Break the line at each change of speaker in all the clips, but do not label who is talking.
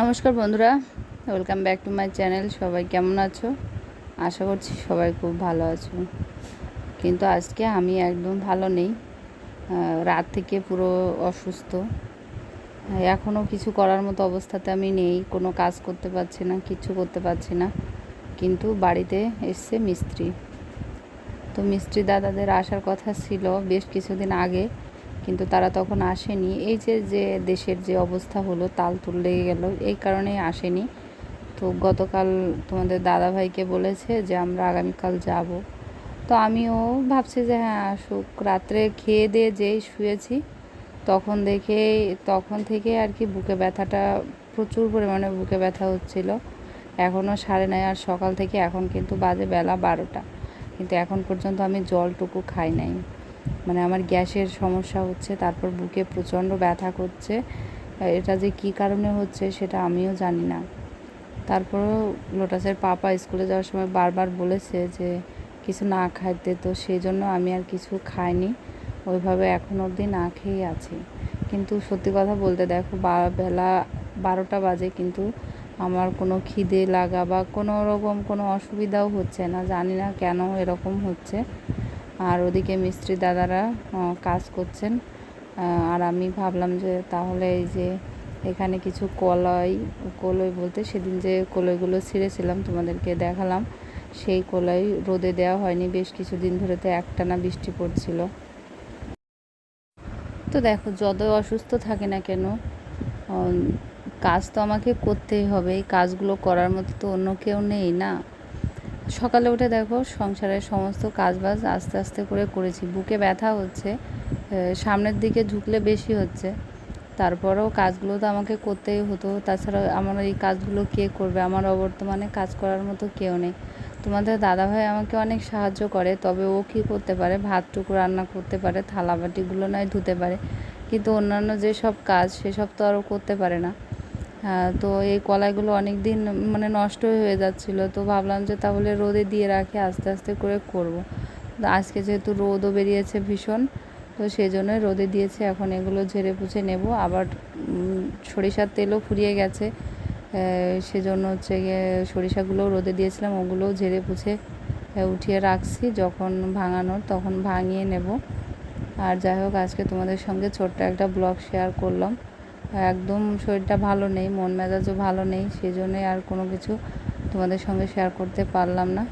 নমস্কার বন্ধুরা welcome back to my channel সবাই কেমন আছো? আশা করছি সবাই খুব ভালো আছো। কিন্তু আজকে আমি একদম ভালো নেই রাত থেকে পুরো অসুস্থ। এখনও কিছু করার মতো অবস্থাতে আমি নেই, কোনো কাজ করতে পারছি না, কিছু করতে পারছি না। কিন্তু বাড়িতে এসছে মিস্ত্রি। তো মিস্ত্রি দাদাদের আসার কথা ছিল বেশ কিছুদিন আগে কিন্তু তারা তখন আসেনি। এই যে যে দেশের যে অবস্থা হলো, তাল তুল লেগে গেল, এই কারণেই আসেনি। তো গতকাল তোমাদের দাদা ভাইকে বলেছে যে, আমরা আগামীকাল যাব। তো আমিও ভাবছি যে হ্যাঁ আসুক। রাত্রে খেয়ে দিয়ে যেই শুয়েছি, তখন দেখে, তখন থেকে আর কি বুকে ব্যথাটা প্রচুর পরিমাণে বুকে ব্যথা হচ্ছিল। এখনও সাড়ে নয়, আর সকাল থেকে এখন কিন্তু বাজে বেলা বারোটা। কিন্তু এখন পর্যন্ত আমি জলটুকু খাই নাই। মানে আমার গ্যাসের সমস্যা হচ্ছে, তারপর বুকে প্রচণ্ড ব্যথা করছে। এটা যে কী কারণে হচ্ছে সেটা আমিও জানি না। তারপরও লোটাসের পাপা স্কুলে যাওয়ার সময় বারবার বলেছে যে কিছু না খাইতে, তো সেই জন্য আমি আর কিছু খাইনি। ওইভাবে এখন অবধি না খেয়েই আছি। কিন্তু সত্যি কথা বলতে দেখো বেলা বারোটা বাজে, কিন্তু আমার কোনো খিদে লাগা বা কোনো রকম কোনো অসুবিধাও হচ্ছে না। জানি না কেন এরকম হচ্ছে। আর ওদিকে মিস্ত্রি দাদারা কাজ করছেন। আর আমি ভাবলাম যে তাহলে এই যে এখানে কিছু কলাই কলই বলতে সেদিন যে কলইগুলো ছিঁড়েছিলাম তোমাদেরকে দেখালাম, সেই কলাই রোদে দেওয়া হয়নি। বেশ কিছুদিন ধরে তো একটানা বৃষ্টি পড়ছিল। তো দেখো যত অসুস্থ থাকে না কেন কাজ তো আমাকে করতেই হবে। এই কাজগুলো করার মতো তো অন্য কেউ নেই না। সকালে উঠে দেখো সংসারের সমস্ত কাজবাজ আস্তে আস্তে করে করেছি। বুকে ব্যথা হচ্ছে সামনের দিকে ঝুঁকলে বেশি হচ্ছে। তারপরেও কাজগুলো তো আমাকে করতেই হতো। তাছাড়া আমার এই কাজগুলো কে করবে? আমার অবর্তমানে কাজ করার মতো কেউ নেই। তোমাদের দাদাভাই আমাকে অনেক সাহায্য করে, তবে ও কী করতে পারে? ভাতটুকু রান্না করতে পারে থালা বাটিগুলো নয় ধুতে পারে। কিন্তু অন্যান্য যেসব কাজ, সেসব তো আরও করতে পারে না। তো এই কলাইগুলো অনেক দিন মানে নষ্ট হয়ে যাচ্ছিল। তো ভাবলাম যে তাহলে রোদে দিয়ে রাখি, আস্তে আস্তে করে করব। আজকে যেহেতু রোদও বেরিয়েছে ভীষণ, তো সেই জন্য রোদে দিয়েছে। এখন এগুলো ঝেড়ে পুছে নেব। আবার সরিষার তেলও ফুরিয়ে গেছে। সেজন্য হচ্ছে গিয়ে সরিষাগুলোও রোদে দিয়েছিলাম। ওগুলোও ঝেড়ে পুছে উঠিয়ে রাখছি। যখন ভাঙানোর, তখন ভাঙিয়ে নেব। আর যাই হোক, আজকে তোমাদের সঙ্গে ছোট্ট একটা ব্লগ শেয়ার করলাম। একদম শরীরটা ভালো নেই, মন মেজাজও ভালো নেই সেই জন্যই আর কোনো কিছু তোমাদের সঙ্গে শেয়ার করতে পারলাম না।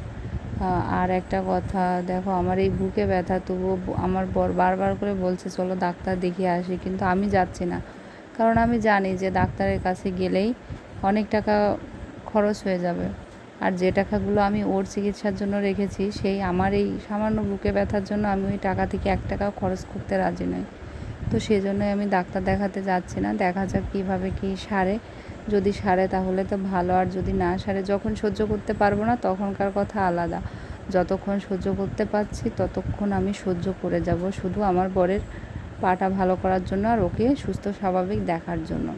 আর একটা কথা, দেখো আমার এই বুকে ব্যথা, তবুও আমার বর বারবার করে বলছে, চলো ডাক্তার দেখিয়ে আসি। কিন্তু আমি যাচ্ছি না। কারণ আমি জানি যে ডাক্তারের কাছে গেলেই অনেক টাকা খরচ হয়ে যাবে। আর যে টাকাগুলো আমি ওর চিকিৎসার জন্য রেখেছি, সেই আমার এই সামান্য বুকে ব্যথার জন্য আমি ওই টাকা থেকে এক টাকাও খরচ করতে রাজি নই। তো সেই জন্যই আমি ডাক্তার দেখাতে যাচ্ছি না। দেখা যাক কীভাবে কী সারে। যদি সারে তাহলে তো ভালো, আর যদি না সারে যখন সহ্য করতে পারব না তখনকার কথা আলাদা। যতক্ষণ সহ্য করতে পারছি ততক্ষণ আমি সহ্য করে যাব। শুধু আমার বরের পাটা ভালো করার জন্য আর ওকে সুস্থ, স্বাভাবিক দেখার জন্য।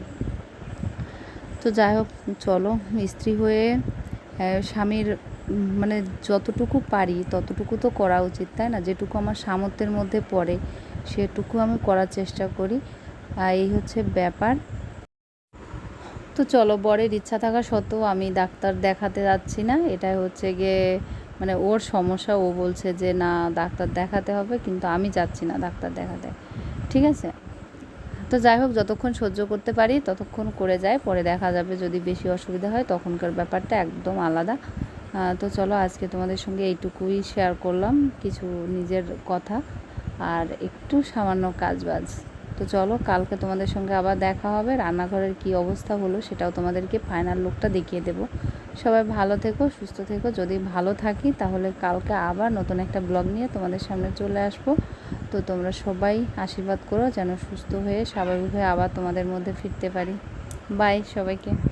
তো যাই হোক, চলো স্ত্রী হয়ে স্বামীর মানে যতটুকু পারি ততটুকু তো করা উচিত, তাই না? যেটুকু আমার সামর্থ্যের মধ্যে পড়ে। সেটুকু আমি করার চেষ্টা করি। আর এই হচ্ছে ব্যাপার। তো চলো, বরের ইচ্ছা থাকা সত্ত্বেও আমি ডাক্তার দেখাতে যাচ্ছি না। এটাই হচ্ছে গিয়ে মানে ওর সমস্যা। ও বলছে যে, না, ডাক্তার দেখাতে হবে। কিন্তু আমি যাচ্ছি না ডাক্তার দেখাতে। ঠিক আছে? তো যাই হোক, যতক্ষণ সহ্য করতে পারি, ততক্ষণ করে যায় পরে দেখা যাবে যদি বেশি অসুবিধা হয়। তখনকার ব্যাপারটা একদম আলাদা। তো চলো, আজকে তোমাদের সঙ্গে এইটুকুই শেয়ার করলাম। কিছু নিজের কথা। আর একটু সামান্য কাজবাজ। তো চলো, কালকে তোমাদের সঙ্গে আবার দেখা হবে। রান্নাঘরের কি অবস্থা হলো সেটাও তোমাদেরকে ফাইনাল লুকটা দেখিয়ে দেবো। সবাই ভালো থেকো, সুস্থ থেকো। যদি ভালো থাকি, তাহলে কালকে আবার নতুন একটা ব্লগ নিয়ে তোমাদের সামনে চলে আসব। তো তোমরা সবাই আশীর্বাদ করো, যেন সুস্থ হয়ে, স্বাভাবিক হয়ে আবার তোমাদের মধ্যে ফিরতে পারি। বাই সবাইকে।